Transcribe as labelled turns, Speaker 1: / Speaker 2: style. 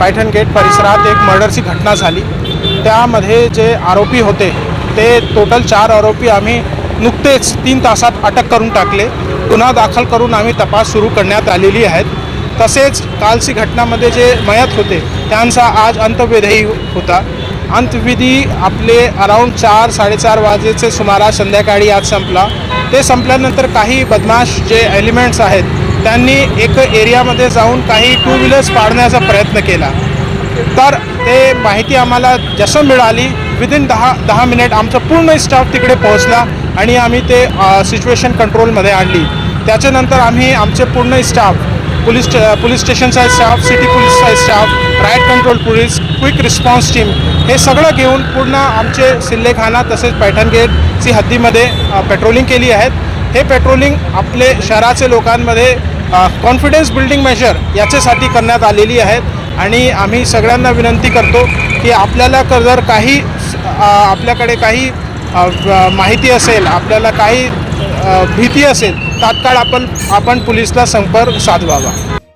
Speaker 1: Paithan gate परिसरात एक मर्डरची घटना झाली. त्यामध्ये जे आरोपी होते ते टोटल चार आरोपी आम्ही नुकतेच तीन तासात अटक करून टाकले. गुन्हा दाखल करून आम्ही तपास सुरू करण्यात आलेली आहेत. तसेच कालची घटनामध्ये जे मयत होते त्यांचा आज अंत्यविधी होता. अंतविधी आपले अराऊंड चार साडेचार वाजेचे सुमारास संध्याकाळी आज संपला. ते संपल्यानंतर काही बदमाश जे एलिमेंट्स आहेत त्यांनी एक एरियामध्ये जाऊन काही टू व्हीलर्स पाडण्याचा प्रयत्न केला. तर ते माहिती आम्हाला जसं मिळाली विदिन दहा दहा मिनिट आमचा पूर्ण स्टाफ तिकडे पोहोचला आणि आम्ही ते सिच्युएशन कंट्रोलमध्ये आणली. त्याच्यानंतर आम्ही आमचे पूर्ण स्टाफ पोलीस पोलीस स्टेशनचा staff city पोलीसचा staff riot control police quick response team हे सगळं घेऊन पूर्ण आमचे सिल्लेखाना तसेच पैठण गेटची हद्दीमध्ये पेट्रोलिंग केली आहेत. हे पेट्रोलिंग आपले शहराचे लोकांमध्ये कॉन्फिडन्स बिल्डिंग मेजर याच्यासाठी करण्यात आलेली आहेत आणि आम्ही सगळ्यांना विनंती करतो की आपल्याला जर काही आपल्याकडे काही माहिती असेल आपल्याला काही भीती असेल तात्काळ आपण आपण पोलिसला संपर्क साधवावा.